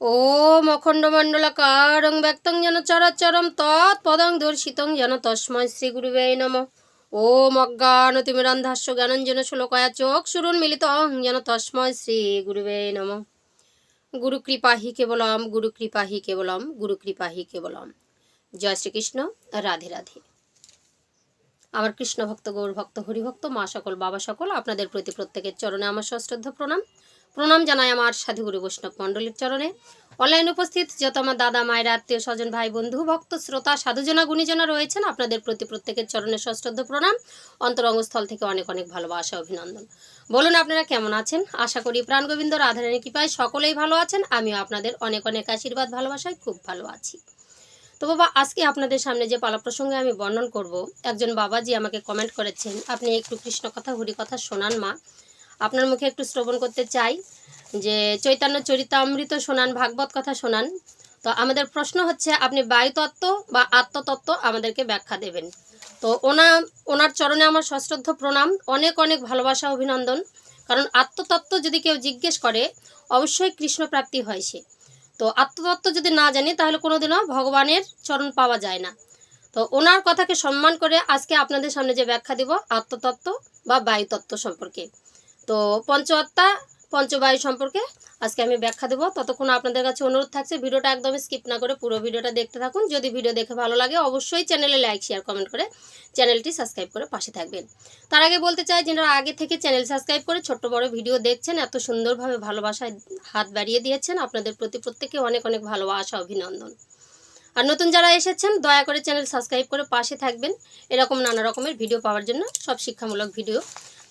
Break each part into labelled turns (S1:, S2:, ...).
S1: ও মখণ্ডমণ্ডলকারং ব্যক্তং যেন চরাচরম তৎপদং দর্শিতং যেন তস্মৈ শ্রী গুরুবে নম। ওম অজ্ঞানতিমিরন্ধাস্য জ্ঞানঞ্জন শ্লোকয়া চোখ সুরুন মিলিত যেন তস্ময় শ্রী গুরুবে নম। গুরু কৃপা হি কেবলম গুরু কৃপা হি কেবলম গুরু কৃপা হি কেবলম। জয় শ্রীকৃষ্ণ, রাধে রাধে। আমার কৃষ্ণ ভক্ত গৌর ভক্ত হরিভক্ত, মা সকল, বাবা সকল, আপনাদের প্রতি প্রত্যেকের চরণে আমার সশ্রদ্ধ প্রণাম। প্রণাম জানাই আমার সাধুগুরু বৈষ্ণব মণ্ডলীর চরণে। অনলাইন উপস্থিত যত আমার দাদা, মায়ের আত্মীয়, স্বজন, ভাই, বন্ধু, ভক্ত, শ্রোতা, সাধুজনা, গুণীজনা রয়েছেন, আপনাদের প্রতি প্রত্যেকের চরণে সশ্রদ্ধ প্রণাম। অন্তরঙ্গস্থল থেকে অনেক অনেক ভালোবাসা, অভিনন্দন। বলুন আপনারা কেমন আছেন? আশা করি প্রাণ গোবিন্দ, রাধারানী কৃপায় সকলেই ভালো আছেন। আমিও আপনাদের অনেক অনেক আশীর্বাদ, ভালোবাসায় খুব ভালো আছি। তো বাবা, আজকে আপনাদের সামনে যে পালা প্রসঙ্গে আমি বর্ণন করব, একজন বাবাজি আমাকে কমেন্ট করেছেন, আপনি একটু কৃষ্ণ কথা, হরি কথা শোনান মা। আপনার মুখে একটু শ্রবণ করতে চাই যে চৈতন্য চরিতামৃত শোনান, ভাগবত কথা শোনান। তো আমাদের প্রশ্ন হচ্ছে, আপনি বায়ুতত্ত্ব বা আত্মতত্ত্ব আমাদেরকে ব্যাখ্যা দেবেন। তো ওনা, ওনার চরণে আমার সশ্রদ্ধ প্রণাম, অনেক অনেক ভালোবাসা, অভিনন্দন। কারণ আত্মতত্ত্ব যদি কেউ জিজ্ঞেস করে, অবশ্যই কৃষ্ণ প্রাপ্তি হয় সে। তো আত্মতত্ত্ব যদি না জানি, তাহলে কোনোদিনও ভগবানের চরণ পাওয়া যায় না। তো ওনার কথাকে সম্মান করে আজকে আপনাদের সামনে যে ব্যাখ্যা দিব, আত্মতত্ত্ব বা বায়ুতত্ত্ব সম্পর্কে। তো পঞ্চ আত্মা পঞ্চবায়ু সম্পর্কে আজকে আমি ব্যাখ্যা দেবো। ততক্ষণ আপনাদের কাছে অনুরোধ থাকছে, ভিডিওটা একদম স্কিপ না করে পুরো ভিডিওটা দেখতে থাকুন। যদি ভিডিও দেখে ভালো লাগে, অবশ্যই চ্যানেলে লাইক শেয়ার কমেন্ট করে চ্যানেলটি সাবস্ক্রাইব করে পাশে থাকবেন। তার আগে বলতে চাই, যারা আগে থেকে চ্যানেল সাবস্ক্রাইব করে ছোট্ট বড় ভিডিও দেখছেন, এত সুন্দরভাবে ভালোবাসায় হাত বাড়িয়ে দিয়েছেন, আপনাদের প্রতি প্রত্যেকে অনেক অনেক ভালোবাসা, অভিনন্দন। আর নতুন যারা এসেছেন, দয়া করে চ্যানেল সাবস্ক্রাইব করে পাশে থাকবেন। এরকম নানা রকমের ভিডিও পাওয়ার জন্য সব শিক্ষামূলক ভিডিও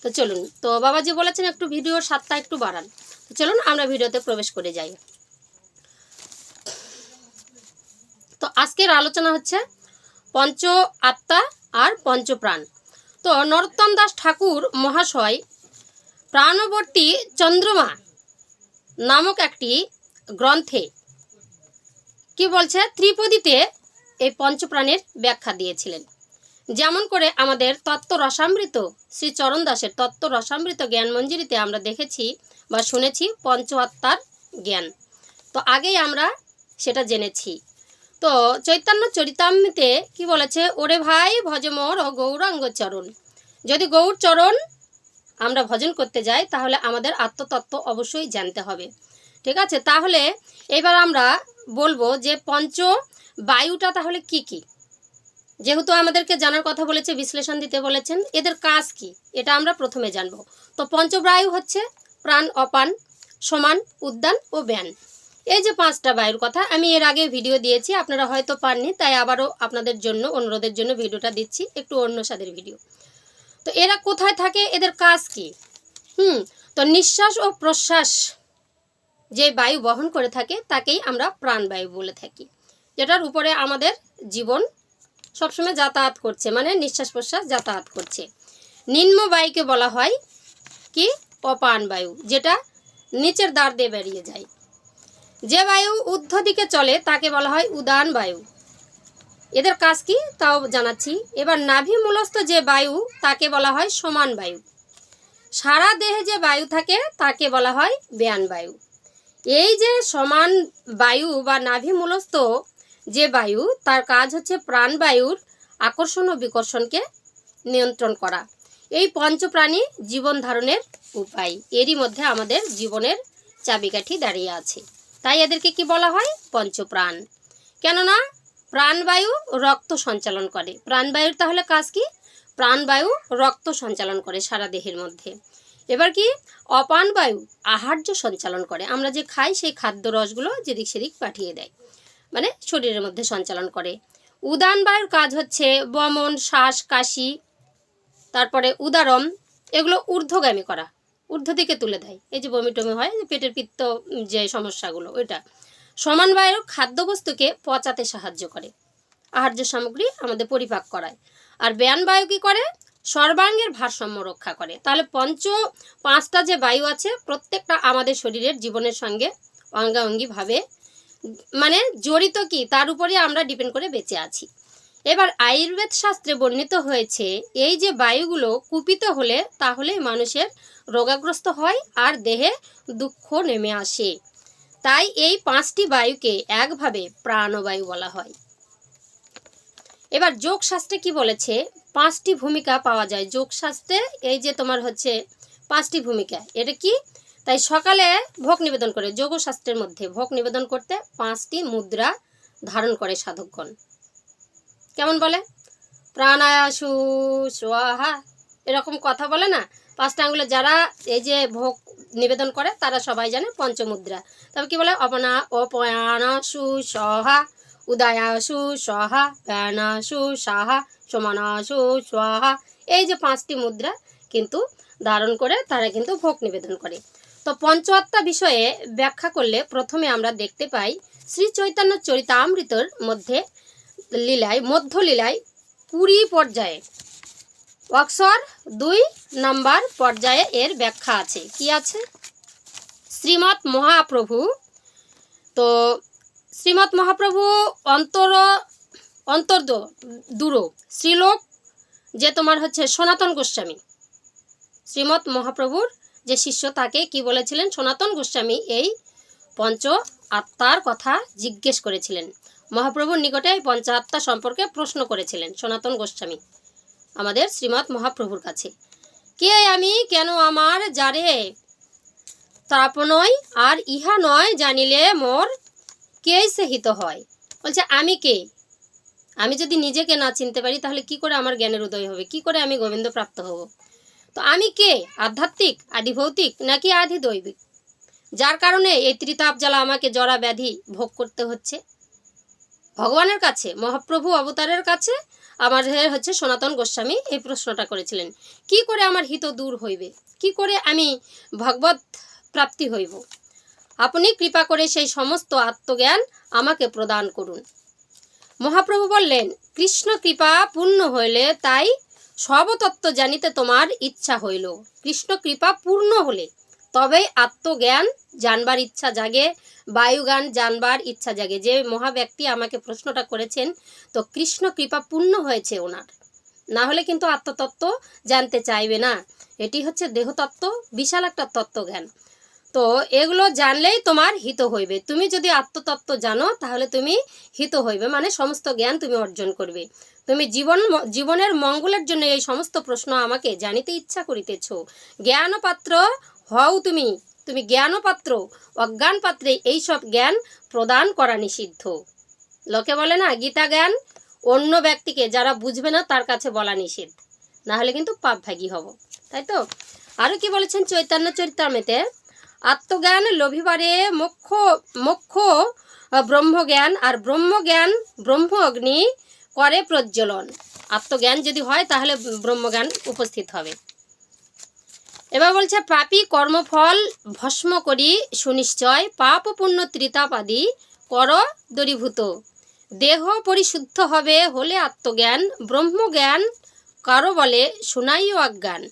S1: তো চলুন, তো বাবাজি বলেছেন একটু ভিডিওর স্বাদটা একটু বাড়ান। তো চলুন, আমরা ভিডিওতে প্রবেশ করে যাই। তো আজকের আলোচনা হচ্ছে পঞ্চ আত্মা আর পঞ্চপ্রাণ তো নরোত্তম দাস ঠাকুর মহাশয় প্রাণবর্তী চন্দ্রমা নামক একটি গ্রন্থে কি বলছে? ত্রিপদীতে এই পঞ্চপ্রাণের ব্যাখ্যা দিয়েছিলেন। যেমন করে আমাদের তত্ত্ব রসামৃত শ্রী চরণ দাসের তত্ত্ব রসামৃত জ্ঞান মঞ্জুরিতে আমরা দেখেছি বা শুনেছি পঞ্চ আত্মার জ্ঞান। তো আগেই আমরা সেটা জেনেছি। তো চৈতন্য চরিতামৃতে কি বলেছে? ওরে ভাই ভজমোর ও গৌরাঙ্গ চরণ। যদি গৌর চরণ আমরা ভজন করতে যাই, তাহলে আমাদের আত্মতত্ত্ব অবশ্যই জানতে হবে। ঠিক আছে? তাহলে এবার আমরা বলব যে পঞ্চ বায়ুটা তাহলে কি কি? যেহেতু আমাদেরকে জানার কথা বলেছে, বিশ্লেষণ দিতে বলেছেন, এদের কাজ কি? এটা আমরা প্রথমে জানব। তো পঞ্চবায়ু হচ্ছে প্রাণ, অপান, সমান, উদ্যান ও ব্যান। এই যে পাঁচটা বায়ুর কথা, আমি এর আগে ভিডিও দিয়েছি, আপনারা হয়তো পাননি, তাই আবারও আপনাদের জন্য, অনুরোধের জন্য ভিডিওটা দিচ্ছি, একটু অন্য স্বাদের ভিডিও। তো এরা কোথায় থাকে, এদের কাজ কি? হুম, তো নিঃশ্বাস ও প্রশ্বাস যে বায়ু বহন করে থাকে, তাকেই আমরা প্রাণবায়ু বলে থাকি, যেটার উপরে আমাদের জীবন সবসময় যাতায়াত করছে মানে নিঃশ্বাস প্রশ্বাস যাতায়াত করছে। নিম্ন বায়ুকে বলা হয় কি? অপান বায়ু, যেটা নিচের দ্বার দিয়ে বেরিয়ে যায়। যে বায়ু ঊর্ধ্ব দিকে চলে, তাকে বলা হয় উদান বায়ু। এদের কাজ কি? তাও জানাচ্ছি। এবার নাভি মূলস্থ যে বায়ু, তাকে বলা হয় সমান বায়ু। সারা দেহে যে বায়ু থাকে, তাকে বলা হয় ব্যান বায়ু। এই যে সমান বায়ু বা নাভি মূলস্থ যে বায়ু, তার কাজ হচ্ছে প্রাণবায়ুর আকর্ষণ ও বিকর্ষণকে নিয়ন্ত্রণ করা। এই পঞ্চপ্রাণী জীবন ধারণের উপায়। এরই মধ্যে আমাদের জীবনের চাবিকাঠি দাঁড়িয়ে আছে। তাই এদেরকে কি বলা হয়? পঞ্চপ্রাণ। কেননা প্রাণবায়ু রক্ত সঞ্চালন করে। প্রাণবায়ুর তাহলে কাজ কি? প্রাণবায়ু রক্ত সঞ্চালন করে সারা দেহের মধ্যে। এবার কি? অপান বায়ু আহার্য সঞ্চালন করে। আমরা যে খাই, সেই খাদ্য রসগুলো যেদিক সেদিক পাঠিয়ে দেয়। মানে শরীরের মধ্যে সঞ্চালন করে। উদান বায়ুর কাজ হচ্ছে বমন, শ্বাস, কাশি, তারপরে উদারম, এগুলো ঊর্ধ্বগামী করা। ঊর্ধ্ব দিকে তুলে দেয়। এই যে বমি টমি হয় পেটের পিত্ত যে সমস্যাগুলো, ওইটা। সমান বায়ুর খাদ্যবস্তুকে পচাতে সাহায্য করে। আহার্য সামগ্রী আমাদের পরিপাক করায়। আর ব্যান বায়ু কী করে? সর্বাঙ্গের ভারসাম্য রক্ষা করে। তাহলে পঞ্চ, পাঁচটা যে বায়ু আছে, প্রত্যেকটা আমাদের শরীরের জীবনের সঙ্গে অঙ্গাঙ্গিভাবে মানে জড়িত কি, তার উপরে আমরা ডিপেন্ড করে বেঁচে আছি। এবার আয়ুর্বেদ শাস্ত্রে বর্ণিত হয়েছে, এই যে বায়ুগুলো কুপিত হলে তাহলে মানুষের রোগাগ্রস্ত হয় আর দেহে দুঃখ নেমে আসে। তাই এই পাঁচটি বায়ুকে একভাবে প্রাণবায়ু বলা হয়। এবার যোগ শাস্ত্রে কি বলেছে? পাঁচটি ভূমিকা পাওয়া যায়। যোগ শাস্ত্রে এই যে তোমার হচ্ছে পাঁচটি ভূমিকা, এটা কি? তাই সকালে ভোগ নিবেদন করে যোগ শাস্ত্রের মধ্যে ভোগ নিবেদন করতে পাঁচটি মুদ্রা ধারণ করে সাধকগণ। কেমন বলে? প্রাণায়াসু সোহা এরকম কথা বলে না? পাঁচটা আঙ্গুলে যারা এই যে ভোগ নিবেদন করে, তারা সবাই জানে পঞ্চমুদ্রা। তবে কি বলে? অপনা, অপয়ানাসু সহা উদয়াসু সহা প্যানাসু সাহা সমানাসু, স্বাহা, এই যে পাঁচটি মুদ্রা কিন্তু ধারণ করে তারা কিন্তু ভোগ নিবেদন করে। তো পঞ্চআত্মা বিষয়ে ব্যাখ্যা করলে প্রথমে আমরা দেখতে পাই শ্রী চৈতন্য চরিতামৃতর মধ্যে লীলায়, মধ্য লীলায় কুড়ি পর্যায়ে, অক্সর দুই নাম্বার পর্যায়ে এর ব্যাখ্যা আছে। কি আছে? শ্রীমৎ মহাপ্রভু। তো শ্রীমৎ মহাপ্রভু অন্তর, অন্তর্দ দূর, শ্রীলোক, যে তোমার হচ্ছে সনাতন গোস্বামী। শ্রীমৎ মহাপ্রভুর যে শিষ্য তাকে কি বলেছিলেন? সনাতন গোস্বামী এই পঞ্চ আত্মার কথা জিজ্ঞেস করেছিলেন। মহাপ্রভুর নিকটে এই পঞ্চ আত্মা সম্পর্কে প্রশ্ন করেছিলেন সনাতন গোস্বামী আমাদের শ্রীমৎ মহাপ্রভুর কাছে। কে আমি? কেন আমার? যারে তাপ নয় আর ইহা নয় জানিলে মোর কে সে হিত হয়? বলছে, আমি কে? আমি যদি নিজেকে না চিনতে পারি তাহলে কি করে আমার জ্ঞানের উদয় হবে? কি করে আমি গোবিন্দ প্রাপ্ত হব? তো আমি কে? আধ্যাত্মিক, আদি ভৌতিক নাকি আদি দৈবিক? যার কারণে এই ত্রিতাপ জ্বালা আমাকে জরা ব্যাধি ভোগ করতে হচ্ছে। ভগবানের কাছে, মহাপ্রভু অবতারের কাছে আমার হচ্ছে সনাতন গোস্বামী এই প্রশ্নটা করেছিলেন। কি করে আমার হিত দূর হইবে? কি করে আমি ভগবত প্রাপ্তি হইব? আপনি কৃপা করে সেই সমস্ত আত্মজ্ঞান আমাকে প্রদান করুন। মহাপ্রভু বললেন, কৃষ্ণ কৃপা পূর্ণ হইলে তাই সবতত্ত্ব জানিতে তোমার ইচ্ছা হইল। কৃষ্ণ কৃপা পূর্ণ হলে তবেই আত্মজ্ঞান জানবার ইচ্ছা জাগে বায়ুগান জানবার ইচ্ছা জাগে। যে মহাব্যক্তি আমাকে প্রশ্নটা করেছেন, তো কৃষ্ণ কৃপা পূর্ণ হয়েছে ওনার। না হলে কিন্তু আত্মতত্ত্ব জানতে চাইবে না। এটি হচ্ছে দেহতত্ত্ব, বিশাল একটা তত্ত্বজ্ঞান। তো এগুলো জানলেই তোমার হিত হইবে। তুমি যদি আত্মতত্ত্ব জানো, তাহলে তুমি হিত হইবে। মানে সমস্ত জ্ঞান তুমি অর্জন করবে। তুমি জীবন জীবনের মঙ্গলের জন্য এই সমস্ত প্রশ্ন আমাকে জানিতে ইচ্ছা করিতেছ। জ্ঞানপাত্র হও তুমি। তুমি জ্ঞানপাত্র অজ্ঞান পাত্রে এইসব জ্ঞান প্রদান করা নিষিদ্ধ। লোকে বলে না, গীতা জ্ঞান অন্য ব্যক্তিকে যারা বুঝবে না, তার কাছে বলা নিষেধ। না হলে কিন্তু পাপভাগী হব। তাই তো? আরও কি বলেছেন চৈতন্য চরিতামেতে? আত্মজ্ঞান লোভিবারে মোক্ষ মোক্ষ, ব্রহ্মজ্ঞান, আর ব্রহ্মজ্ঞান ব্রহ্ম অগ্নি করে প্রজ্বলন। আত্মজ্ঞান যদি হয়, তাহলে ব্রহ্মজ্ঞান উপস্থিত হবে। এবার বলছে, পাপী কর্মফল ভস্ম করি সুনিশ্চয় পাপ পুণ্য ত্রিতাপ আদি কর দরীভূত। দেহ পরিশুদ্ধ হবে হলে আত্মজ্ঞান, ব্রহ্মজ্ঞান কারও বলে শুনাইও অজ্ঞান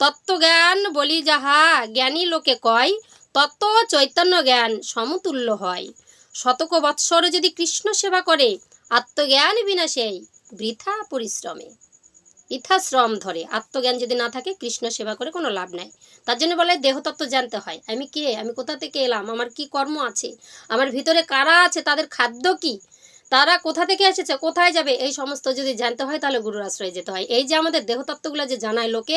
S1: তত্ত্বজ্ঞান বলি যাহা জ্ঞানী লোকে কয়, তত্ত্ব চৈতন্য জ্ঞান সমতুল্য হয়। শতক বৎসর যদি কৃষ্ণ সেবা করে আত্মজ্ঞান বিনা সেই বৃথা পরিশ্রমে। বৃথা শ্রম ধরে। আত্মজ্ঞান যদি না থাকে, কৃষ্ণ সেবা করে কোনো লাভ নাই। তার জন্য বলে, দেহতত্ত্ব জানতে হয়। আমি কে? আমি কোথা থেকে এলাম? আমার কি কর্ম আছে? আমার ভিতরে কারা আছে? তাদের খাদ্য কি? তারা কোথা থেকে এসেছে? কোথায় যাবে? এই সমস্ত যদি জানতে হয়, তাহলে গুরুর আশ্রয়ে যেতে হয়। এই যে আমাদের দেহতত্ত্বগুলো যে জানায়, লোকে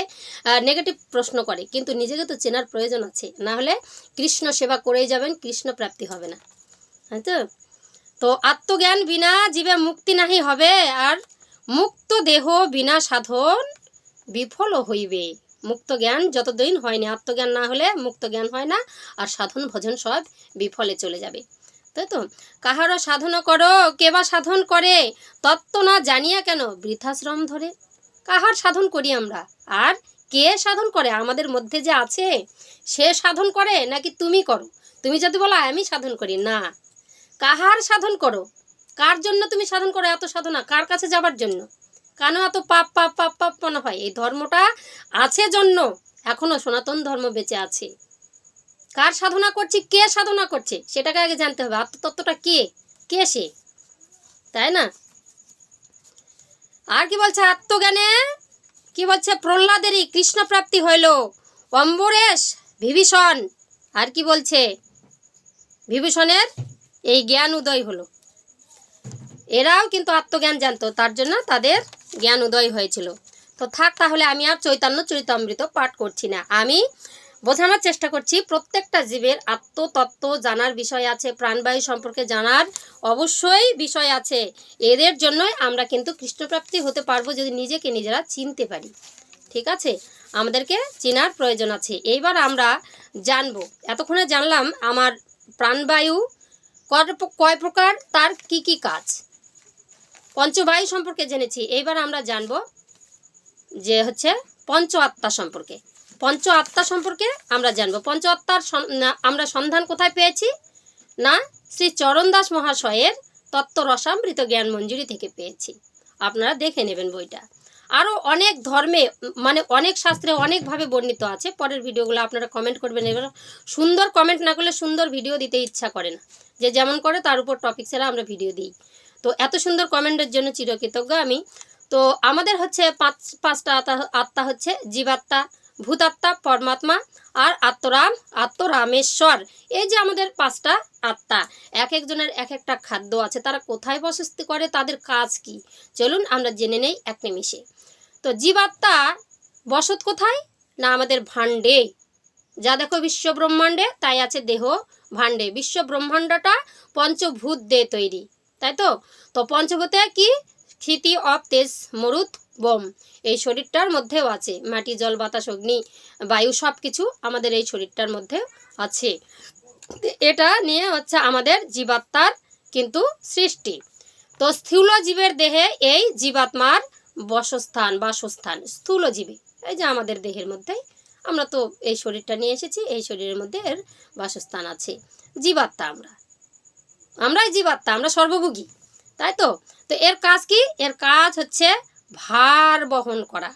S1: নেগেটিভ প্রশ্ন করে। কিন্তু নিজেকে তো চেনার প্রয়োজন আছে। না হলে কৃষ্ণ সেবা করেই যাবেন, কৃষ্ণ প্রাপ্তি হবে না। তাই তো? তো আত্মজ্ঞান বিনা জীবে মুক্তি নাহি হবে, আর মুক্ত দেহ বিনা সাধন বিফল হইবে। মুক্ত জ্ঞান যতদিন হয়নি আত্মজ্ঞান না হলে মুক্ত জ্ঞান হয় না, আর সাধন ভজন সব বিফলে চলে যাবে। তাই তো? কাহারও সাধন করো, কেবা সাধন করে, তত্ত্ব না জানিয়া কেন বৃথাশ্রম ধরে? কাহার সাধন করি আমরা? আর কে সাধন করে? আমাদের মধ্যে যে আছে, সে সাধন করে নাকি তুমি করো? তুমি যদি বলো, আমি সাধন করি। না। কাহার সাধন করো? কার জন্য তুমি সাধন করো এত সাধনা? কার কাছে যাবার জন্য? কেন এত পাপ পাপ পাপ পাপ মনে হয়? এই ধর্মটা আছে জন্য। এখনও সনাতন ধর্ম বেঁচে আছে। কার সাধনা করছি? কে সাধনা করছে? সেটাকে আগে জানতে হবে। আত্মতত্ত্বটা কে? কে সে? তাই না? আর কি বলছে? আত্মজ্ঞানে? কি বলছে? প্রহ্লাদেরই কৃষ্ণ প্রাপ্তি হইল। অম্বরেশ, বিভীষণ। আর কি বলছে? বিভীষণের এই জ্ঞান উদয় হলো। এরাও কিন্তু আত্মজ্ঞান জানতো, তার জন্য তাদের জ্ঞান উদয় হয়েছিল। তো থাক তাহলে, আমি আর চৈতন্য চরিতামৃত পাঠ করছি না। আমি বোঝানোর চেষ্টা করছি, প্রত্যেকটা জীবের আত্মতত্ত্ব জানার বিষয় আছে, প্রাণবায়ু সম্পর্কে জানার অবশ্যই বিষয় আছে। এদের জন্যই আমরা কিন্তু কৃষ্ণপ্রাপ্তি হতে পারব যদি নিজেকে নিজেরা চিনতে পারি। ঠিক আছে? আমাদেরকে চেনার প্রয়োজন আছে। এইবার আমরা জানব। এতক্ষণে জানলাম আমার প্রাণবায়ু কয় প্র- কয় প্রকার, তার কি কি কাজ? পঞ্চবায়ু সম্পর্কে জেনেছি। এইবার আমরা জানব যে হচ্ছে পঞ্চ আত্মা সম্পর্কে। পঞ্চ আত্মা সম্পর্কে আমরা জানব। পঞ্চ আত্মার আমরা সন্ধান কোথায় পেয়েছি? না, শ্রী চরণদাস মহাশয়ের তত্ত্ব রসামৃত জ্ঞান মঞ্জুরি থেকে পেয়েছি। আপনারা দেখে নেবেন বইটা। আরও অনেক ধর্মে মানে অনেক শাস্ত্রে অনেকভাবে বর্ণিত আছে। পরের ভিডিওগুলো আপনারা কমেন্ট করবেন এবার সুন্দর কমেন্ট না করলে সুন্দর ভিডিও দিতে ইচ্ছা করে না। যে যেমন করে তার উপর টপিক ছাড়া আমরা ভিডিও দিই। তো এত সুন্দর কমেন্টের জন্য চিরকৃতজ্ঞ আমি। তো আমাদের হচ্ছে পাঁচ, পাঁচটা আত্মা হচ্ছে জীবাত্মা, ভূতাত্মা, পরমাত্মা আর আত্মরাম, আত্মরামেশ্বর। এই যে আমাদের পাঁচটা আত্মা, এক একজনের এক একটা খাদ্য আছে, তারা কোথায় বসতি করে, তাদের কাজ কি? চলুন আমরা জেনে নেই এক নিমিষে। তো জীবাত্মা বসত কোথায়? না আমাদের ভাণ্ডে। যা দেখো বিশ্ব ব্রহ্মাণ্ডে তাই আছে দেহ। ভাণ্ডে, বিশ্ব ব্রহ্মাণ্ডটা পঞ্চভূত দিয়ে তৈরি, তাই তো? তো পঞ্চভূতে কি? ক্ষিতি অপ তেজ মরুত, বোম, এই শরীরটার মধ্যেও আছে। মাটি, জল, বাতাস, অগ্নি, বায়ু সব কিছু আমাদের এই শরীরটার মধ্যে আছে। এটা নিয়ে হচ্ছে আমাদের জীবাত্মার কিন্তু সৃষ্টি। তো স্থূল জীবের দেহে এই জীবাত্মার বসস্থান, বাসস্থান, স্থূল জীবে, এই যে আমাদের দেহের মধ্যেই আমরা তো এই শরীরটা নিয়ে এসেছি, এই শরীরের মধ্যে এর বাসস্থান আছে। জীবাত্মা আমরা। আমরাই জীবাত্মা, আমরা সর্বভোগী, তাই তো? তো এর কাজ কি? এর কাজ হচ্ছে ভার বহন করা।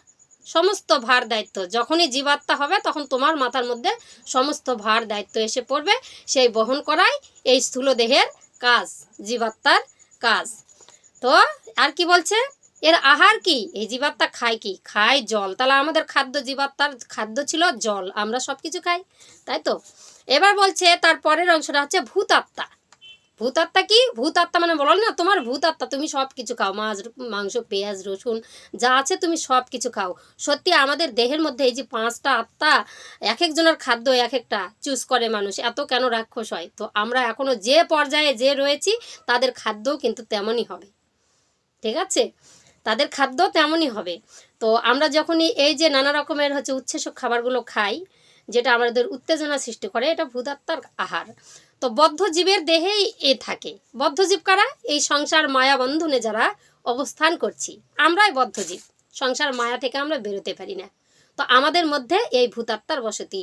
S1: সমস্ত ভার দায়িত্ব, যখনই জীবাত্মা হবে তখন তোমার মাথার মধ্যে সমস্ত ভার দায়িত্ব এসে পড়বে, সেই বহন করাই এই স্থূল দেহের কাজ, জীবাত্মার কাজ। তো আর কি বলছে? এর আহার কি? এই জীবাত্মা খায় কি? খায় জল। তাহলে আমাদের খাদ্য জীবাত্মার খাদ্য ছিল জল। আমরা সব কিছু খাই, তাই তো? এবার বলছে তার পরের অংশটা হচ্ছে ভূতাত্মা। ভূতাত্মা কি? ভূতাত্মা মানে বলো না, তোমার ভূতাত্মা, তুমি সব কিছু খাও। মাছ, মাংস, পেঁয়াজ, রসুন, যা আছে তুমি সব কিছু খাও। সত্যি আমাদের দেহের মধ্যে এই যে পাঁচটা আত্মা, এক একজনের খাদ্য এক একটা চুজ করে মানুষ। এত কেন রাক্ষস হয়? তো আমরা এখনও যে পর্যায়ে যে রয়েছি, তাদের খাদ্যও কিন্তু তেমনই হবে। ঠিক আছে? তাদের খাদ্য তেমনই হবে। তো আমরা যখনই এই যে নানা রকমের হচ্ছে উচ্ছেসক খাবারগুলো খাই, যেটা আমাদের উত্তেজনা সৃষ্টি করে, এটা ভূতাত্মার আহার। তো বদ্ধ জীবের দেহেই এ থাকে। বদ্ধজীব কারা? এই সংসার মায়া বন্ধনে যারা অবস্থান করছি। আমরাই বদ্ধজীব সংসার মায়া থেকে আমরা বেরোতে পারি না। তো আমাদের মধ্যে এই ভূতাত্মার বসতি।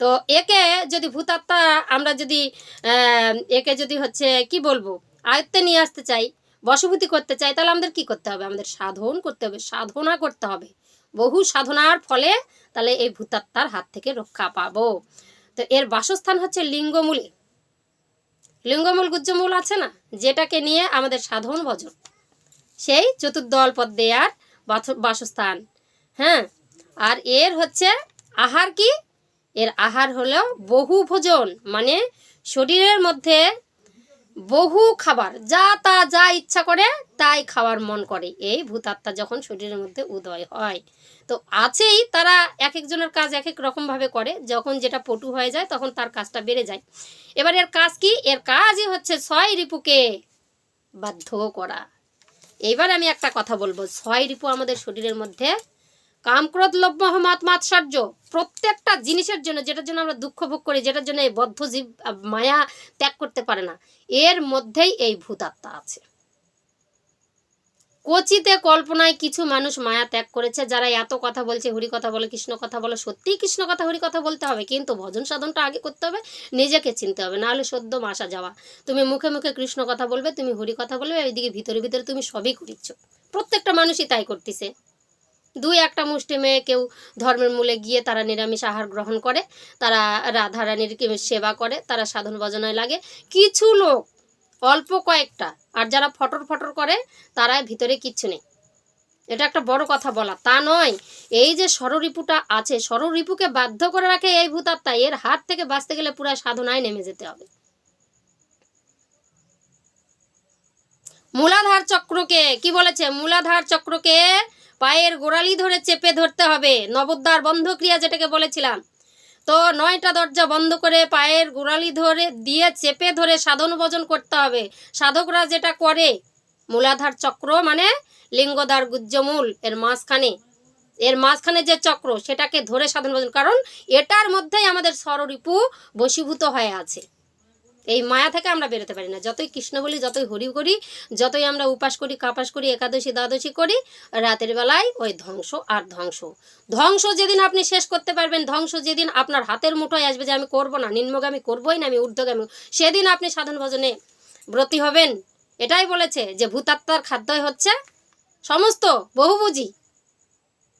S1: তো একে যদি ভূতাত্মা আমরা যদি একে যদি হচ্ছে কি বলব? আয়ত্তে নিয়ে আসতে চাই বশভূতি করতে চাই তাহলে আমাদের কি করতে হবে? আমাদের সাধন করতে হবে, সাধনা করতে হবে। বহু সাধনার ফলে তাহলে এই ভূতাত্মার হাত থেকে রক্ষা পাবো। তো এর বাসস্থান হচ্ছে লিঙ্গমূলে। লিঙ্গমূল গুজ্জমূল আছে না? যেটাকে নিয়ে আমাদের সাধন ভজন। সেই চতুর্দল পদ দেয়ার বাসস্থান। হ্যাঁ? আর এর হচ্ছে আহার কি? এর আহার হলো বহু ভোজন। মানে শরীরের মধ্যে বহু খাবার, যা তা যা ইচ্ছা করে, তাই খাওয়ার মন করে। এই ভূতাত্মা যখন শরীরের মধ্যে উদয় হয়। তো আছেই, তারা এক একজনের কাজ এক এক রকমভাবে করে। যখন যেটা পটু হয়ে যায়, তখন তার কাজটা বেড়ে যায়। এবার এর কাজ কি? এর কাজই হচ্ছে ছয় রিপুকে বাধ্য করা। এইবার আমি একটা কথা বলব। ছয় রিপু আমাদের শরীরের মধ্যে কামক্রোধ লোভ মোহ মাত মাৎসর্য। প্রত্যেকটা জিনিসের জন্য, যেটার জন্য আমরা দুঃখ ভোগ করি, যেটার জন্য এই বদ্ধ জীব মায়া ত্যাগ করতে পারে না, এর মধ্যেই এই ভূতাত্মা আছে। কচিতে কল্পনায় কিছু মানুষ মায়া ত্যাগ করেছে, যারা এত কথা বলছে, হরি কথা বলে, কৃষ্ণ কথা বলে, সত্যিই কৃষ্ণ কথা, হরি কথা বলতে হবে, কিন্তু ভজন সাধনটা আগে করতে হবে, নিজেকে চিনতে হবে, নাহলে সদ্য মাসা যাওয়া। তুমি মুখে মুখে কৃষ্ণ কথা বলবে, তুমি হরি কথা বলবে, এইদিকে ভিতরে ভিতরে তুমি সবই করিচ্ছ। প্রত্যেকটা মানুষই তাই করতেছে। দুই একটা মুষ্টি মেয়ে কেউ ধর্মের মূলে গিয়ে তারা নিরামিষ আহার গ্রহণ করে, তারা রাধারানীর সেবা করে, তারা সাধন ভজনায় লাগে। কিছু লোক, অল্প কয়েকটা, আর যারা ফটর ফটর করে তারা ভিতরে কিচ্ছু নেই। এটা একটা বড় কথা বলা। তা নয়, এই যে সররিপুটা আছে সররিপুকে বাধ্য করে রাখে এই ভূতাত্মা, এর হাত থেকে বাঁচতে গেলে পুরো সাধনায় নেমে যেতে হবে। মূলাধার চক্রকে, কি বলেছে? মূলাধার চক্রকে পায়ের গোড়ালি ধরে চেপে ধরতে হবে। নবদ্বার বন্ধ ক্রিয়া যেটাকে বলেছিলাম। তো নয়টা দরজা বন্ধ করে পায়ের গোড়ালি ধরে দিয়ে চেপে ধরে সাধন ভোজন করতে হবে। সাধকরা যেটা করে, মূলাধার চক্র মানে লিঙ্গদার গুজ্জমূল, এর মাঝখানে। এর মাঝখানে যে চক্র, সেটাকে ধরে সাধন ভোজন। কারণ এটার মধ্যেই আমাদের স্বরূপু বশীভূত হয়ে আছে। এই মায়া থেকে আমরা বেরোতে পারি না। যতই কৃষ্ণ বলি, যতই হরি করি, যতই আমরা উপাস করি, কাপাস করি, একাদশী, দ্বাদশী করি, রাতের বেলায় ওই ধ্বংস আর ধ্বংস। ধ্বংস যেদিন আপনি শেষ করতে পারবেন, ধ্বংস যেদিন আপনার হাতের মুঠোয় আসবে যে আমি করব না, নিম্নগামী করবই না, আমি ঊর্ধ্বগামী। সেদিন আপনি সাধন ভজনে ব্রতী হবেন। এটাই বলেছে যে ভূতাত্মার খাদ্যই হচ্ছে সমস্ত বহুবুঝি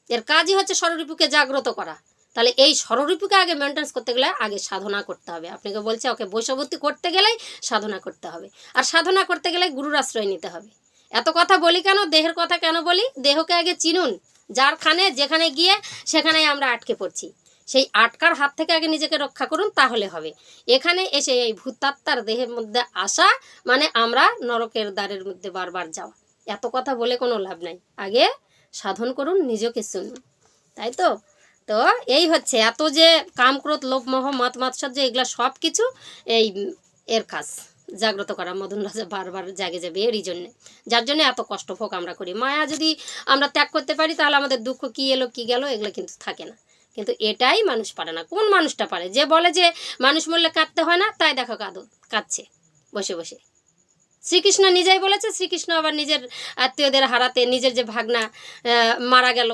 S1: এর কাজই হচ্ছে স্বরূপকে জাগ্রত করা। তাহলে এই স্বরূপকে আগে মেনটেন্স করতে গেলে আগে সাধনা করতে হবে। আপনাকে বলছে, ওকে বৈশবর্তী করতে গেলেই সাধনা করতে হবে। আর সাধনা করতে গেলে গুরুর আশ্রয় নিতে হবে। এত কথা বলি কেন? দেহের কথা কেন বলি? দেহকে আগে চিনুন। যার খানে, যেখানে গিয়ে সেখানেই আমরা আটকে পড়ছি। সেই আটকার হাত থেকে আগে নিজেকে রক্ষা করুন, তাহলে হবে। এখানে এসে এই ভূতাত্মার দেহের মধ্যে আসা মানে আমরা নরকের দ্বারের মধ্যে বারবার যাওয়া। এত কথা বলে কোনো লাভ নাই। আগে সাধন করুন, নিজেকে শুনুন তাই তো? তো এই হচ্ছে এত যে কাম ক্রোধ লোভ মোহ মত মাৎসর্য এগুলা সব কিছু এই এর কাজ। জাগ্রত করা মদন রাজা বারবার জাগে যাবে এরই জন্যে। যার জন্য এত কষ্ট ভোগ আমরা করি। মায়া যদি আমরা ত্যাগ করতে পারি, তাহলে আমাদের দুঃখ কি এলো, কি গেল, এগুলো কিন্তু থাকে না। কিন্তু এটাই মানুষ পারে না। কোন মানুষটা পারে? যে বলে যে মানুষ মরলে কাঁদতে হয় না, তাই দেখো কাঁদো, কাঁদছে বসে বসে। শ্রীকৃষ্ণ নিজেই বলেছে, শ্রীকৃষ্ণ আবার নিজের আত্মীয়দের হারাতে নিজের যে ভাগনা মারা গেল।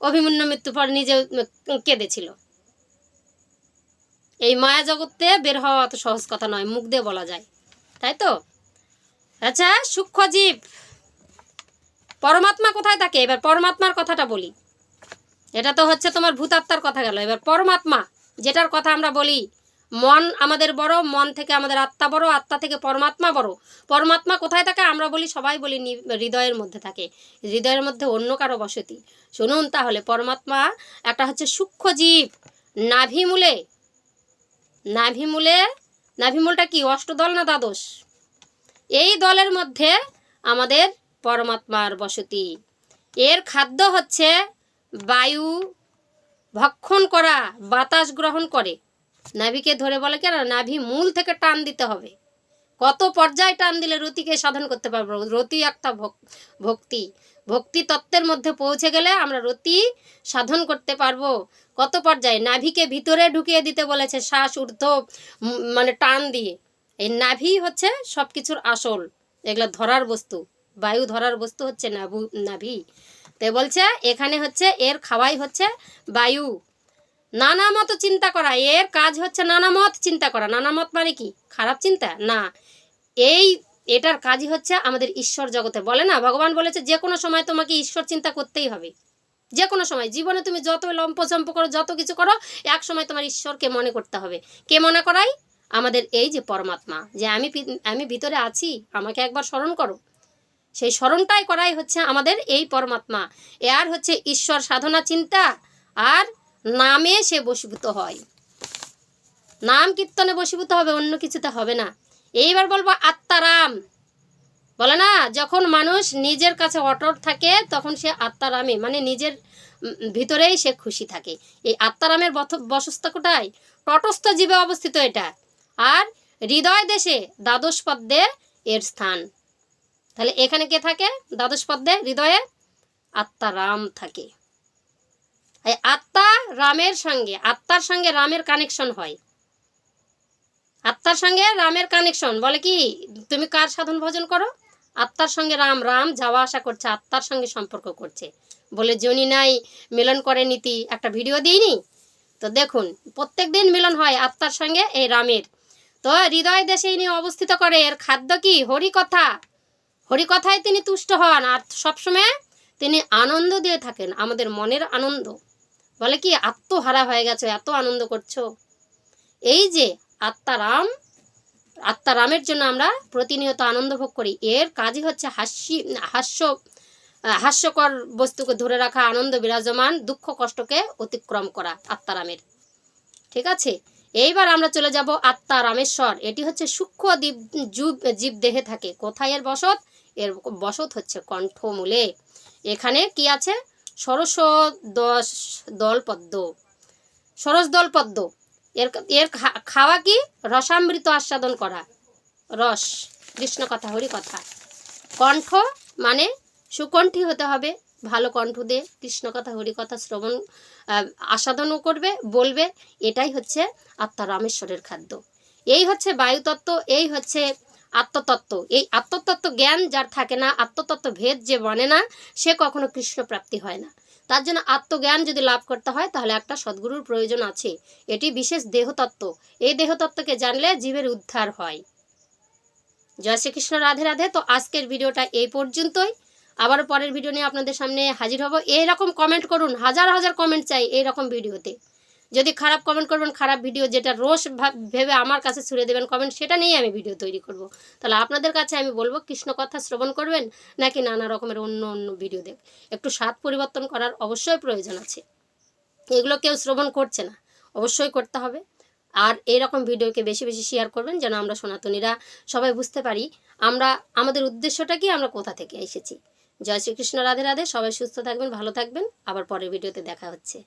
S1: অভিমন্যু মৃত্যু পর নিজে কেঁদেছিল। এই মায়া জগতে বের হওয়া অত সহজ কথা নয়, মুখ দিয়ে বলা যায়। তাই তো? আচ্ছা সূক্ষ্ম জীব। পরমাত্মা কোথায় থাকে এবার পরমাত্মার কথাটা বলি। এটা তো হচ্ছে তোমার ভূতাত্মার কথা গেল। এবার পরমাত্মা, যেটার কথা আমরা বলি মন আমাদের বড়, মন থেকে আমাদের আত্মা বড়, আত্মা থেকে পরমাত্মা বড়। পরমাত্মা কোথায় থাকে? আমরা বলি, সবাই বলি হৃদয়ের মধ্যে থাকে। হৃদয়ের মধ্যে অন্য কারও বসতি। শুনুন তাহলে, পরমাত্মা একটা হচ্ছে সূক্ষ্ম জীব। নাভিমূলে। নাভিমূলে, নাভিমূলটা কি, অষ্টদল না দ্বাদশ? এই দলের মধ্যে আমাদের পরমাত্মার বসতি। এর খাদ্য হচ্ছে বায়ু ভক্ষণ করা, বাতাস গ্রহণ করে। নাভিকে ধরে বলে কেন? নাভি মূল থেকে টান দিতে হবে। কত পর্যায়ে টান দিলে রতিকে সাধন করতে পারব? রতি একটা ভক্তি। ভক্তি তত্ত্বের মধ্যে পৌঁছে গেলে আমরা রতি সাধন করতে পারব। কত পর্যায়ে? নাভিকে ভিতরে ঢুকিয়ে দিতে বলেছে শ্বাস, ঊর্ধ্ব মানে টান দিয়ে। এই নাভি হচ্ছে সব কিছুর আসল। এগুলো ধরার বস্তু। বায়ু ধরার বস্তু হচ্ছে নাভু, নাভি। তো বলছে, এখানে হচ্ছে এর খাওয়াই হচ্ছে বায়ু। নানা মত চিন্তা করা। এর কাজ হচ্ছে নানা মত চিন্তা করা। নানা মত মানে কি? খারাপ চিন্তা? না। এই, এটার কাজই হচ্ছে আমাদের ঈশ্বর জগতে। বলে না? ভগবান বলেছে, যে কোনো সময় তোমাকে ঈশ্বর চিন্তা করতেই হবে। যে কোনো সময়। জীবনে তুমি যত লম্পচম্প করো, যত কিছু করো, এক সময় তোমার ঈশ্বরকে মনে করতে হবে। কে মনে করাই আমাদের এই যে পরমাত্মা। যে আমি আমি ভিতরে আছি, আমাকে একবার স্মরণ করো। সেই স্মরণটাই করাই হচ্ছে আমাদের এই পরমাত্মা। এ আর হচ্ছে ঈশ্বর সাধনা চিন্তা। আর নামে সে বশীভূত হয়। নাম কীর্তনে বশীভূত হবে, অন্য কিছুতে হবে না। এইবার বলব আত্মারাম। বলে না, যখন মানুষ নিজের কাছে অটট থাকে, তখন সে আত্মারামে মানে নিজের ভিতরেই সে খুশি থাকে। এই আত্মারামের বসস্থ কোটায় তটস্থ জীবে অবস্থিত এটা। আর হৃদয় দেশে দ্বাদশ পদ্মে এর স্থান। তাহলে এখানে কে থাকে? দ্বাদশ পদ্মে হৃদয়ে আত্মারাম থাকে। এই আত্মা রামের সঙ্গে, আত্মার সঙ্গে রামের কানেকশন হয়। আত্মার সঙ্গে রামের কানেকশন বলে কি? তুমি কার সাধন ভজন করো? আত্মার সঙ্গে রাম রাম যাওয়া আসা করছে, আত্মার সঙ্গে সম্পর্ক করছে। বলে জনি নাই, মিলন করে নীতি, একটা ভিডিও দিইনি? তো দেখুন, প্রত্যেক দিন মিলন হয় আত্মার সঙ্গে এই রামের। তো হৃদয় দেশে ইনি অবস্থিত করে, এর খাদ্য কি? হরিকথা। হরিকথায় তিনি তুষ্ট হন, আর সবসময় তিনি আনন্দ দিয়ে থাকেন, আমাদের মনের আনন্দ। বলে কি, আত্মহারা হয়ে গেছে, এত আনন্দ করছ? এই যে আত্মারাম আত্মারামের জন্য আমরা প্রতিনিয়ত আনন্দ ভোগ করি। এর কাজই হচ্ছে হাস্যি হাস্য, হাস্যকর বস্তুকে ধরে রাখা, আনন্দ বিরাজমান, দুঃখ কষ্টকে অতিক্রম করা আত্মারামের ঠিক আছে? এইবার আমরা চলে যাব আত্মা রামেশ্বর। এটি হচ্ছে সূক্ষ্ম দ্বীপ জীব জীব দেহে থাকে। কোথায় এর বসত? এর বসত হচ্ছে কণ্ঠমূলে। এখানে কি আছে? ষোড়শ দশ দলপদ্ম সরস দলপদ্ম এর এর খাওয়া কি? রসামৃত আস্বাদন করা। রস। কৃষ্ণ কথা, হরি কথা। কণ্ঠ মানে সুকণ্ঠী হতে হবে, ভালো কণ্ঠ দিয়ে কৃষ্ণ কথা, হরি কথা শ্রবণ আস্বাদনও করবে, বলবে। এটাই হচ্ছে আত্মা রামেশ্বরের খাদ্য। এই হচ্ছে বায়ুতত্ত্ব, এই হচ্ছে আত্মতত্ত্ব। এই আত্মতত্ত্ব জ্ঞান যার থাকে না, আত্মতত্ত্ব ভেদ যে মানে না, সে কখনো কৃষ্ণ প্রাপ্তি হয় না। তার জন্য আত্মজ্ঞান যদি লাভ করতে হয়, তাহলে একটা সদ্গুরুর প্রয়োজন আছে। এটি বিশেষ দেহতত্ত্ব। এই দেহতত্ত্বকে জানলে জীবের উদ্ধার হয়। জয় শ্রীকৃষ্ণ, রাধে রাধে। তো আজকের ভিডিওটা এই পর্যন্তই। আবারও পরের ভিডিও নিয়ে আপনাদের সামনে হাজির হব। এইরকম কমেন্ট করুন, হাজার হাজার কমেন্ট চাই এইরকম ভিডিওতে। যদি খারাপ কমেন্ট করবেন, খারাপ ভিডিও যেটা রোষ ভাব- আমার কাছে ছুড়ে দেবেন কমেন্ট সেটা নিয়েই আমি ভিডিও তৈরি করব। তাহলে আপনাদের কাছে আমি বলব, কৃষ্ণ কথা শ্রবণ করবেন নাকি নানা রকমের অন্য অন্য ভিডিও দেখ একটু স্বাদ পরিবর্তন করার অবশ্যই প্রয়োজন আছে। এগুলো কেউ শ্রবণ করছে না, অবশ্যই করতে হবে। আর এইরকম ভিডিওকে বেশি বেশি শেয়ার করবেন যেন আমরা সনাতনীরা সবাই বুঝতে পারি আমরা, আমাদের উদ্দেশ্যটা কি, আমরা কোথা থেকে এসেছি। জয় শ্রীকৃষ্ণ, রাধে রাধে, সবাই সুস্থ থাকবেন, ভালো থাকবেন। আবার পরের ভিডিওতে দেখা হচ্ছে।